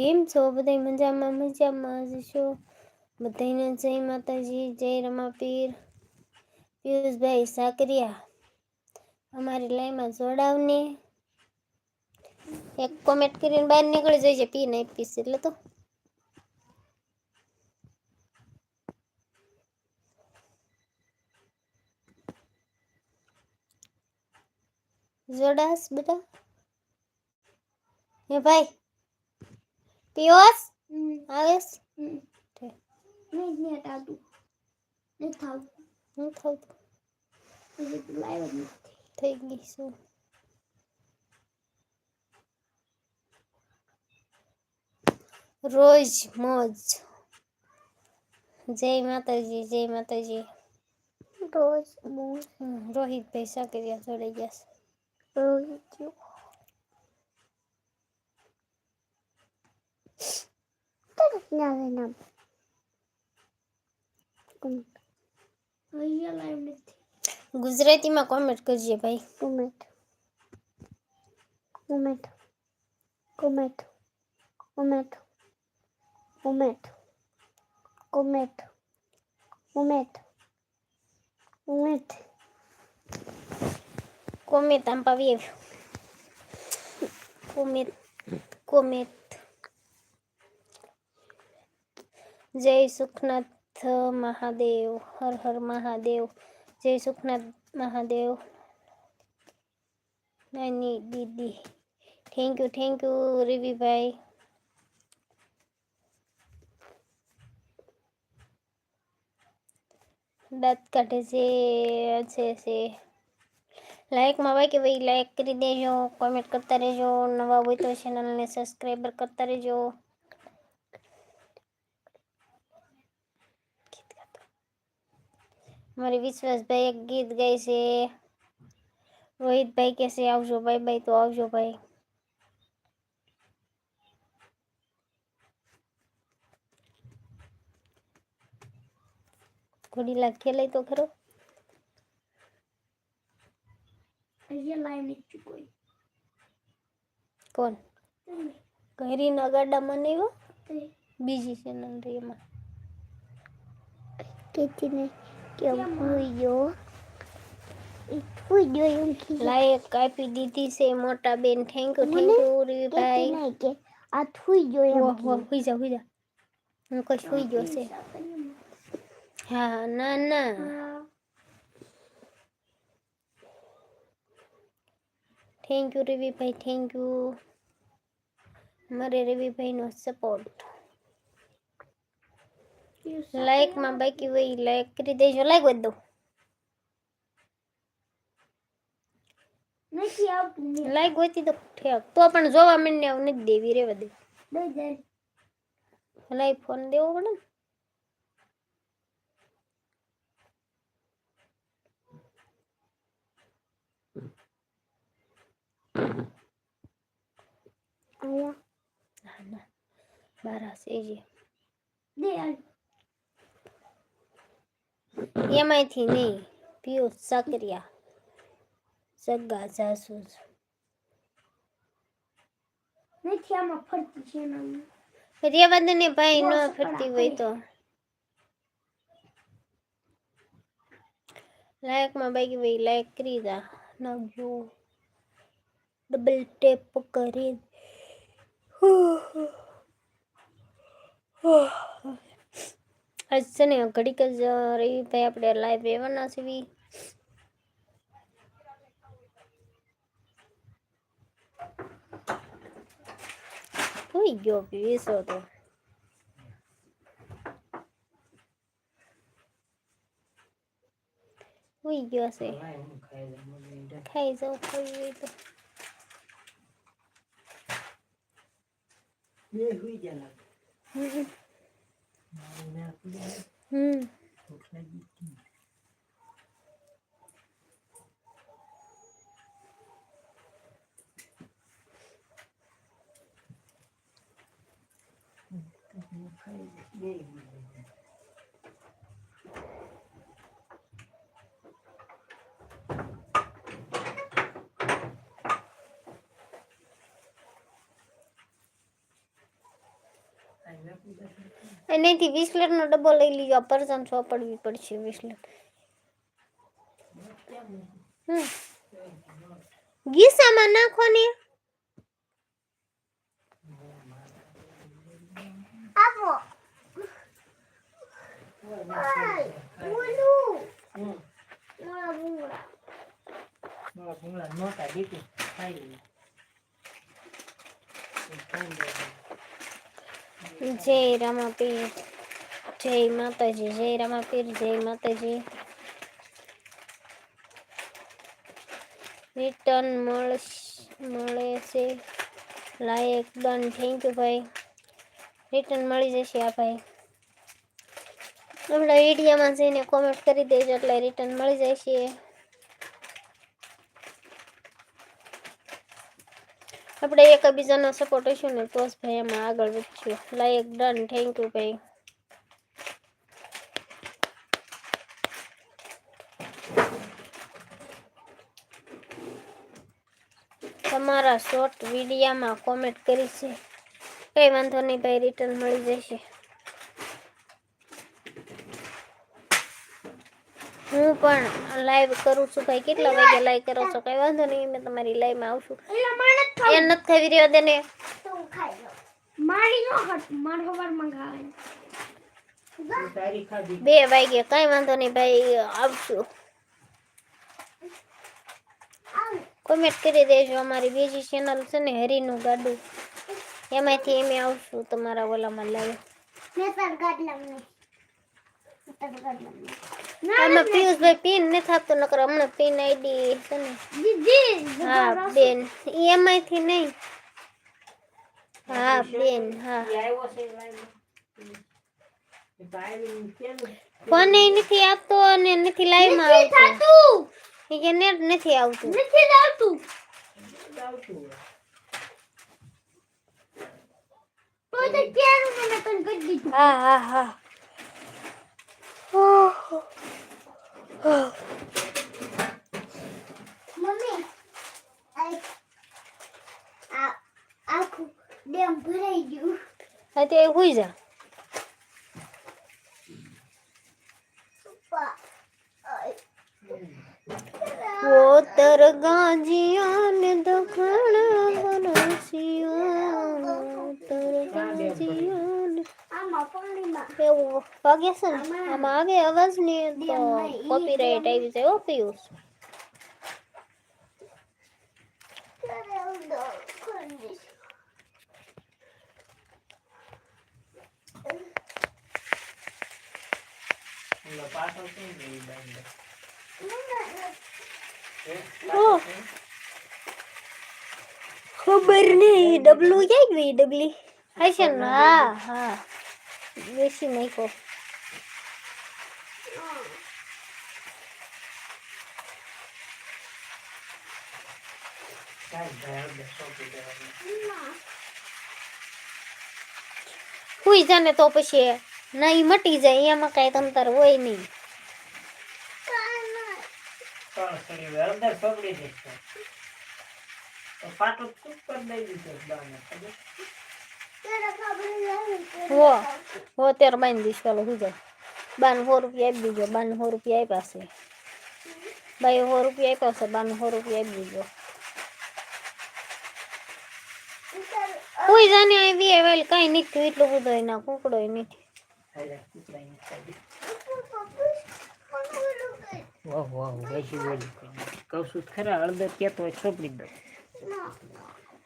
કેમ છો? બધા મજામાં મજામાં જ છો? બધાને જય માતાજી, જય રમાપીર. પિયુષભાઈ સાકરિયા, અમારી લાઈનમાં જોડાવને. એક કોમેન્ટ કરીને બહાર નીકળી છે પી ને પીસ એટલે તો. જોડાસ બધા? હે ભાઈ? પીઓસ આવેસ નહીં નહીં આવતું નહીં થતું નહીં થતું લાઈવ થઈ ગઈ શું રોજ મોજ જય માતાજી જય માતાજી રોજ મોજ રોહિતભાઈ સાકરિયા જોડાઈ ગયા છે રોહિત જો તરત ના આવે નામ અહીંયા લાઈવ નથી ગુજરાતીમાં કોમેન્ટ કરજે ભાઈ comment comment comment comment comment comment comment comment comment આમ પાવી આવ્યો કોમેન્ટ કોમેન્ટ જય સુખનાથ મહાદેવ હર હર મહાદેવ જય સુખનાથ મહાદેવ નાની દીદી થેન્ક યુ થેન્ક યુ રવિભાઈ દાંત કાઢે છે છે છે લાઈકમાં બાકી ભાઈ લાઈક કરી દેજો કોમેન્ટ કરતા રહેજો નવા હોય તો ચેનલને સબસ્ક્રાઈબર કરતા રહેજો મારી વિશ્વાસભાઈ એક ગીત ગાય છે રોહિતભાઈ કહેશે આવજો ભાઈ ભાઈ તો આવજો ભાઈ ઘોડીલા ખેલાય તો ખરો અહીંયા લાઈવ નથી કોઈ કોણ ઘરીના ગાડામાં નહીં હો તે બીજી ચેનલ રહી એમાં કેતી ને કે ભૂઈ ગયો ભૂઈ ગયો એમ કીધું. લાયક આપી દીધી છે મોટા બેન. થેન્ક યુ થેન્ક યુ કેતી રવિભાઈ નહીં કે આ થૂઈ ગયો એમ વાહ હુઈ જા હુઈ જા. હું કઈ સુઈ ગયો છે? હા ના ના. થેન્ક યુ રવિભાઈ થેન્ક યુ મારે રવિભાઈનો સપોર્ટ લાઈકમાં બાકી હોય લાઈક કરી દેજો. લાઈક કરી દો લાઈક હોતી તો ઠેક. તો પણ જોવા મને આવું નથી દેવી રેવા દે. લાઈક ફોન દેવો પડે આયા. ના ના. બારા સેજે દે હાલ એમાંથી નહીં પિયુષ સક્રિયા સગા જાસૂસ નથી આમાં ફરતી છે એના રેવા ને ભાઈ ન ફરતી હોય તો લાયકમાં બાકી ભાઈ લાયક કરી દા નાખજો ડબલ ટેપ કરી આજ છે ને ઘડીક જ રહી ભાઈ આપણે લાઈવ રહેવાના છીએ હોઈ ગયો પીસો તો. હોઈ ગયો છે. ખાઈ જાઉં ખાઈ તો. Hmm. hmm. એનાથી વીસ લીટરનો ડબ્બો લઈ લીધો આ પરસન સોંપડવી પડશે વીસ લીટર હમ. ગીસામાં નાખો ને આપો ભૂંગળા. નહોતા દીકરી ખાઈ. જય રામાપીર, જય માતાજી, જય રામાપીર, જય માતાજી. રિટર્ન મળે છે. લાયક ડન થેન્ક યુ ભાઈ. રિટર્ન મળી જશે આ ભાઈ. આપણા વિડીયોમાં જઈને કોમેન્ટ કરી દેજો એટલે રિટર્ન મળી જશે. આપણે એકબીજાનો સપોર્ટ હશું ને તો જ ભાઈ એમાં આગળ વધશું. લાઈક ડન થેન્ક યુ ભાઈ. તમારા શોર્ટ વિડીયામાં કોમેન્ટ કરી છે. કંઈ વાંધો નહીં ભાઈ રિટર્ન મળી જશે. હું પણ લાઈવ કરું છું ભાઈ. કેટલા વાગે લાઈવ કરો છો? કંઈ વાંધો નહીં, મેં તમારી લાઈવમાં આવશું. એ નથી ખાવી રહ્યો તેને. તો ખાઈ લો મારી નો હટ માર હવાર મંગાવે. બે વાગે કઈ વાંધો નહીં ભાઈ આવશું. આવ. કોમેન્ટ કરી દેજો અમારી બીજી ચેનલ છે ને હરીનું ગાડું. એમાંથી અમે આવશું તમારા ઓલામાં લાવે. મેં પણ ગાડલા આમાં પિયુષભાઈ પિન નથી આપતો નકર હમણાં પિન આઈડી છે ને હા બેન ઈ એમાંથી નહીં હા બેન હા એ લાઈવ એ ફોન ય નથી આપતો અને નથી લાઈવમાં આવતો થાતું ઈ કે નેટ નથી આવતું નથી આવતું આવતું હા હા હા ઓહ. ઓહ. મમ્મી આ આ આખું ડેમ ભરાઈ ગયું હા તે હુઈ જા પપ્પા એવું વાગે છે ને? આમાં આવે અવાજ ને તો કોપીરાઈટ આવી જાય? ઓહ. ખબર નહીં. ડબલું ક્યાં ગઈ ડબલી? હશે ને? હા હા. સોંપી દેવાનું. હુઈ જાને તો પછી નહીં મટી જાય એમાં કાંઈ તમતાર હોય નહીં દેશે. પાટો ચૂપ કરી દઈ દીધો? હો હો ત્યારે બાંધી દઈશ ચાલો હુઈ જાય બાન સો રૂપિયા આપી દીજો બાન સો રૂપિયા આપ્યા છે બાઈ સો રૂપિયા આપ્યા છે બાન સો રૂપિયા આપી દીજો કોઈ જાને આવી વેલ કાંઈ નથી એટલું બધું એના કુકડો ખાધી. વાહ, વાહ, વૈસી બોલી. કહું ખરા હળદર કહેતો હોય તો દો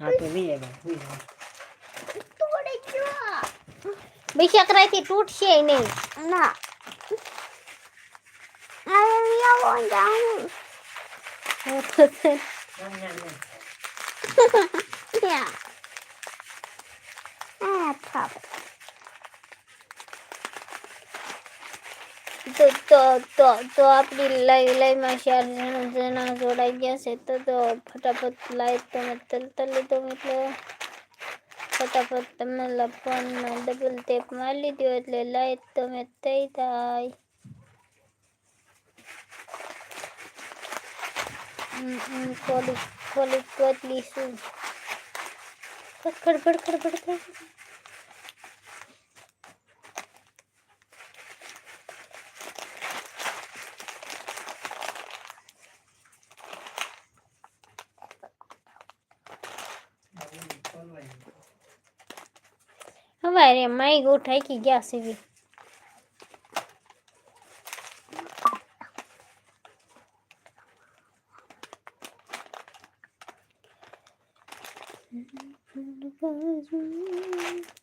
હા તો લઈ આવ્યા. બિશકરાથી તૂટશે નહીં. ના. તો તો તો તો આપણી લઈ લાઈવમાં ચાર જણા જણા જોડાઈ ગયા છે. તો તો ફટાફટ લાઈટ તમે તલ લીધો એટલે. ફટાફટ તમારા ફોનમાં ડબલ ટેપ મારી દો એટલે લાઈટ તમે થઈ થાય ખોલી ખોલી કોતલી શું ખડખડ ખડખડ ખડખડ હવારે માઈ ગો થાકી ગયા સીવી હવે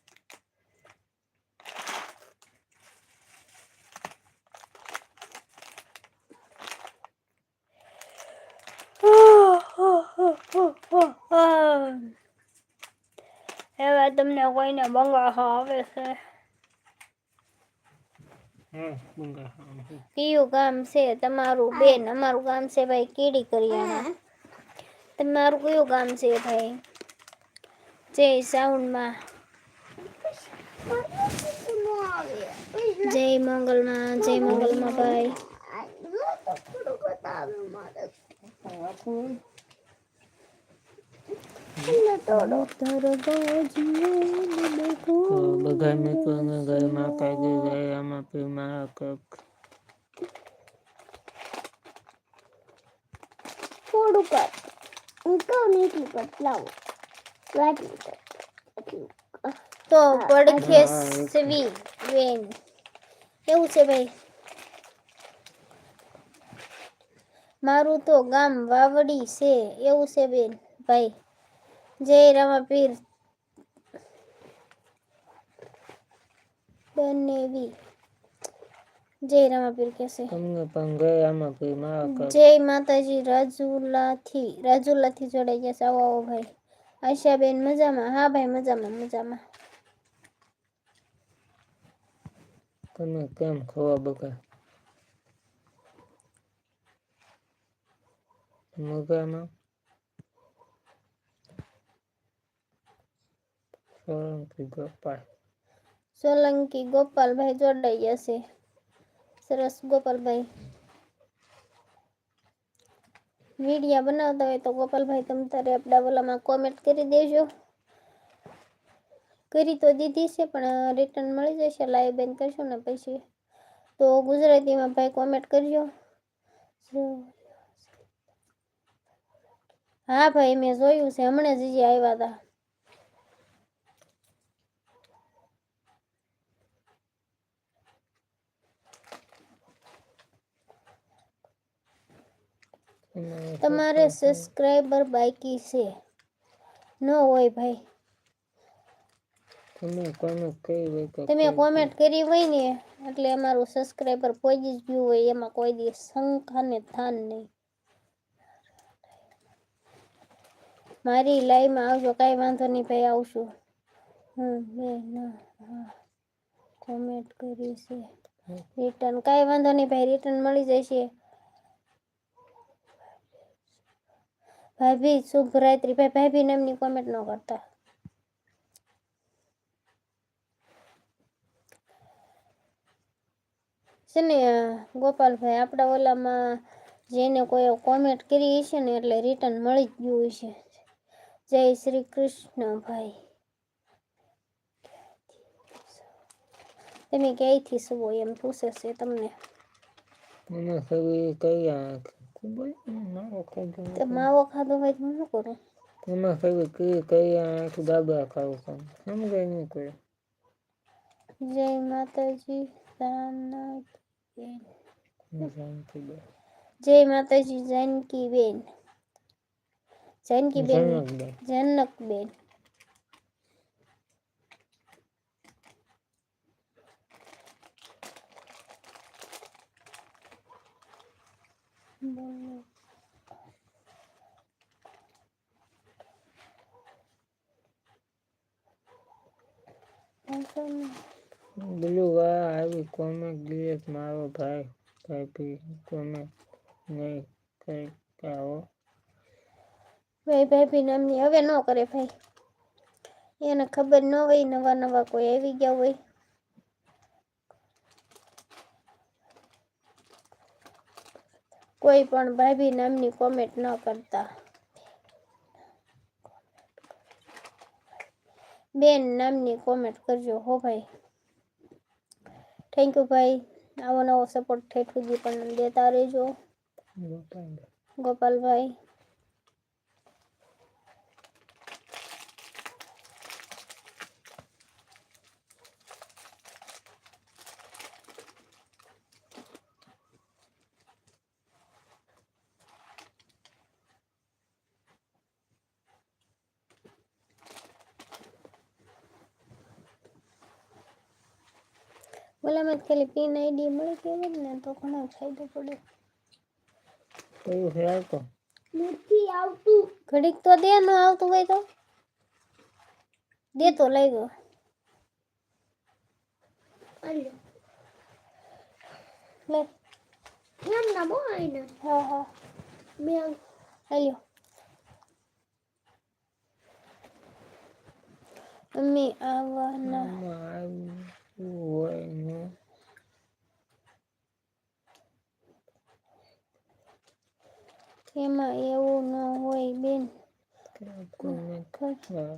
તમને કોઈને બંગાળો આવે છે. કયું ગામ છે તમારું બેન અમારું ગામ છે ભાઈ કીડી કરિયાણા તમારું કયું ગામ છે ભાઈ જય સાઉન્ડમાં જય મંગલમાં જય મંગલમાં ભાઈ તો પડખે સવી વેન એવું છે ભાઈ મારું તો ગામ વાવડી છે. એવું છે બેન, ભાઈ. જય રમાપીર બનેવી જય રમાપીર કેસે તમને પણ પી મારા કક. જય માતાજી રાજુલાથી રાજુલાથી જોડાઈ ગયા છે. આવો આવો ભાઈ. આશાબેન મજામાં? હા ભાઈ મજામાં મજામાં. તમે કેમ ખોવા બકા મજામાં સોલંકી ગોપાલ. સોલંકી ગોપાલભાઈ જોડાઈ ગયા છે સરસ ગોપાલભાઈ. વિડીયા બનાવતા હોય તો ગોપાલભાઈ તમે તારે આપણા ઓલામાં કોમેન્ટ કરી દેજો. કરી તો દીધી છે, પણ રિટર્ન મળી જશે. લાઈવ બેન કરશો ને પછી તો ગુજરાતીમાં ભાઈ કોમેન્ટ કરજો. હા ભાઈ, મેં જોયું છે. હમણાં જ હજી આવ્યા હતા. તમારે સબસ્ક્રાઈબર બાકી છે. ન હોય ભાઈ. તમે હોય કોમેન્ટ કરી હોય ને એટલે અમારું સબસ્ક્રાઈબર પહોંચી જ ગયું હોય એમાં કોઈ દી શંકા ને થાન નહીં. મારી લાઈવમાં આવજો કાંઈ વાંધો નહીં ભાઈ આવશું. હમ બે ના કોમેન્ટ કરી છે. રિટર્ન કાંઈ વાંધો નહીં ભાઈ રિટર્ન મળી જશે. ભાભી શુભ રાત્રિ ભાઈ ભાભી નામની કોમેન્ટ ન કરતા. છે ને, ગોપાલભાઈ, આપણા ઓલામાં જેને કોઈ કોમેન્ટ કરી હશે ને, એટલે રિટર્ન મળી જ ગયું હશે. જય શ્રી કૃષ્ણ ભાઈ. તમે ક્યાંયથી સુવો એમ પૂછે છે તમને? મને કઈ ખૂબ જ મારો ખાધો તો માવો ખાધો હોય તો શું કરું તમે સવી કઈ કઈ આંખ દાદા ખાવું પણ સમજાય નહીં કરે જય માતાજી રામનાથ બેન જય માતાજી જાનકી બેન જાનકી બેન. જનક બેન પેલું વાહ આવી કોમેન્ટ ડિલેટ મારો ભાઈ ભાઈ કોમેન્ટ નહીં કઈ આવો. ભાઈ ભી નામની હવે ન કરે ભાઈ. એને ખબર ન હોય નવા નવા કોઈ આવી ગયા હોય. કોઈ પણ ભાભી નામની કોમેન્ટ ન કરતા. બેન નામની કોમેન્ટ કરજો હો ભાઈ. થેન્ક યુ ભાઈ. આવો નવો સપોર્ટ ઠેઠ સુધી પણ દેતા રહેજો. ગોપાલભાઈ. ઓલામાં જ ખાલી પિન આઈડી મળી ગઈ હોત ને તો ઘણો ફાયદો પડે. કયું છે આવતો નથી આવતું. ઘડીક તો દે ન આવતું હોય તો. દે તો લઈ ગયો લે. એમ ના બો આઈને હા હા. મેં હાલ્યો. અમે આવવાના. આમાં આવ્યું હોય ને તેમાં એવું ન હોય બેન ખરાબ comment ખ- હા.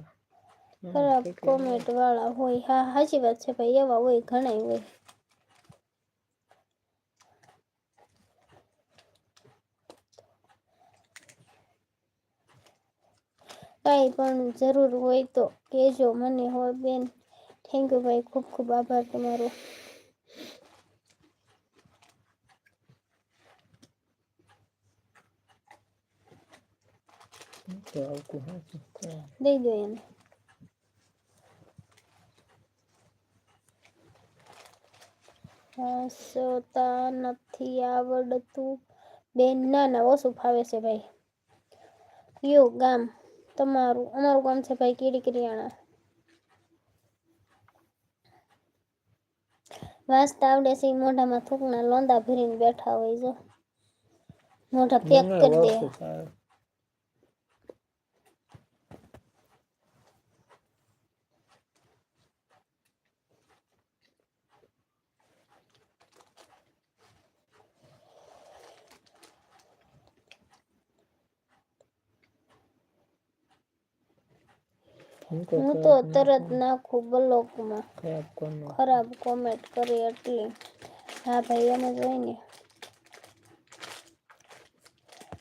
ખરાબ કોમેન્ટ વાળા હોય હા સાચી વાત છે ભાઈ એવા હોય ઘણા હોય કાંઈ પણ જરૂર હોય તો કહેજો મને હોય બેન થેન્ક યુ ભાઈ ખૂબ ખૂબ આભાર તમારો. દઈ દો એને હસતા નથી આવડતું બેન ના ના ઓછું ફાવે છે ભાઈ યુ ગામ તમારું અમારું ગામ છે ભાઈ કીડી કરિયાણા વાંચતા આવડે છે મોઢામાં થૂકના લોંદા ભરીને બેઠા હોય જો. મોઢા પેક કરી દે. હું તો તરત નાખું બ્લોકમાં. ખરાબ કોમેન્ટ કરી એટલે. હા ભાઈ એમ જ હોય ને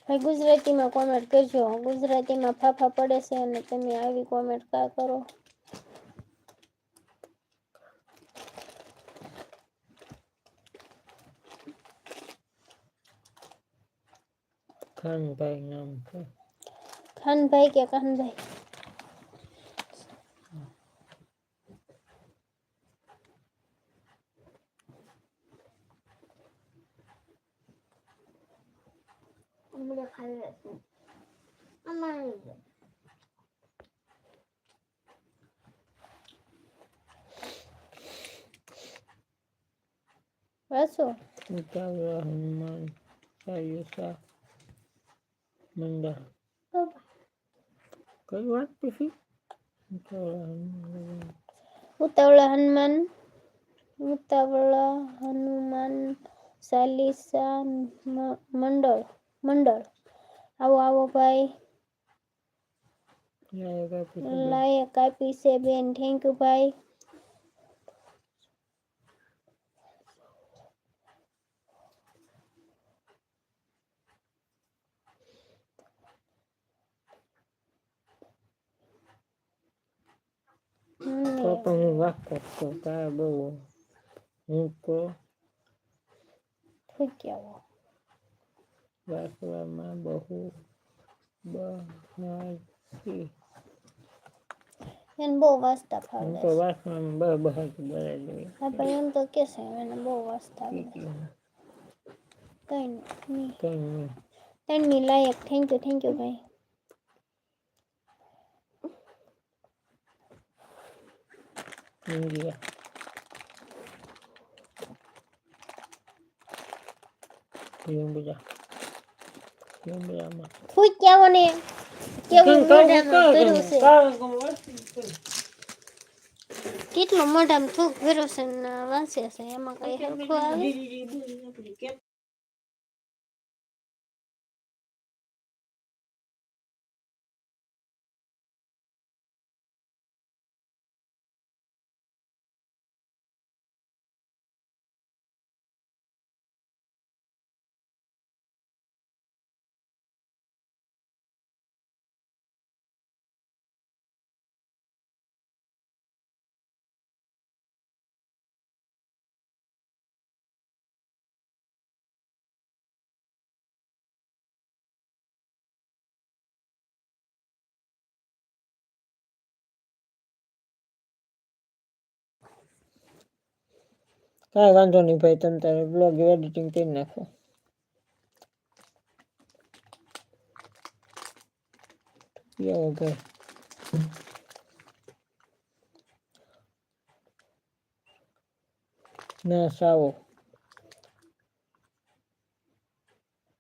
ભાઈ ગુજરાતીમાં કોમેન્ટ કરજો. ગુજરાતીમાં ફાફા પડે છે અને તમે આવી કોમેન્ટ કા કરો? ખાનભાઈ નામ છે ખાનભાઈ કે કાનભાઈ? હમણાં ખાઈ લેશું અમારે વાંચો ઉતાવળા હનુમાન ચાલીસા મંડળ કઈ વાત પછી ઉતાવળા હનુમાન ઉતાવળા હનુમાન ઉતાવળા હનુમાન ચાલીસા મ- મંડળ મંડળ આવો આવો ભાઈ લાયક આપી છે બેન. લાયક આપી છે બેન થેન્ક યુ ભાઈ તો તો હું વાત કરતો તારે બહુ હું તો થૂક્યાવો વાસવામાં બહુ બહારથી એને બહુ વાંચતા હું ફાવડે તો છે. વાસવામાં બહુ બહારથી બરાબર. ભાઈ એમ તો કે છે એને બહુ કીધું કઈ નહીં કઈ નહીં ત્રણની like thank you thank you ભાઈ. ઇન્ડિયા લીંબડા લીંબડામાં થૂક્યાવો ને કેવું મોઢામાં ભર્યું છે કેટલું મોઢામાં થૂક ભર્યું છે ને વાંચે છે એમાં કઈ હરખું આવે કાંઈ વાંધો નહીં ભાઈ તમે તારે બ્લોગ એડિટિંગ કરી નાખો. યો ભાઈ? ના સાવો.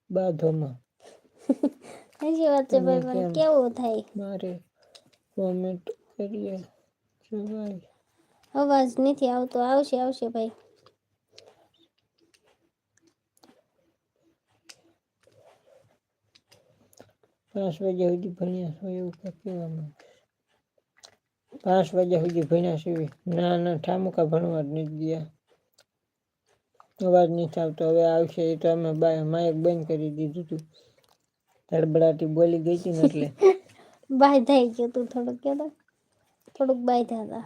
બાધોમાં. સાચી વાત છે ભાઈ મને? કેવું થાય? મારે કોમેન્ટ કરીએ ભાઈ અવાજ નથી આવતો. આવશે આવશે ભાઈ. પાંચ વાગ્યા સુધી ભણ્યા છો એવું કાંઈક કહેવા માંગે પાંચ વાગ્યા સુધી ભણ્યા છીએ ના ના ઠામુકા ભણવા જ નથી ગયા. અવાજ નથી આવતો. હવે આવશે એ તો અમે માઇક બંધ કરી દીધું હતું ધડબડાટી બોલી ગઈ હતી ને એટલે. બાય થઈ ગયું તું થોડુંક કે? તો થોડુંક બાય થતા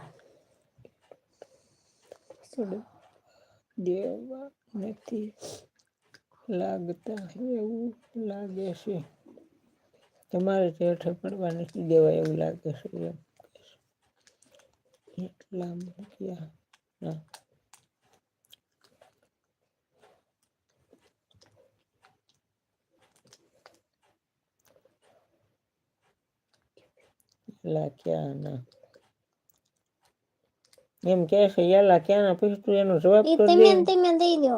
થોડું દેવા નથી લાગતા એવું લાગે છે. તમારે તે હેઠળ પડવા નથી દેવા એવું લાગે છે એમ કહે છે. એટલા મૂક્યા ના લા ક્યાં ના એમ કહે છે યાલા ક્યાં ના પછી તું એનો જવાબ એ તો તમે દે ને તમે દઈ દો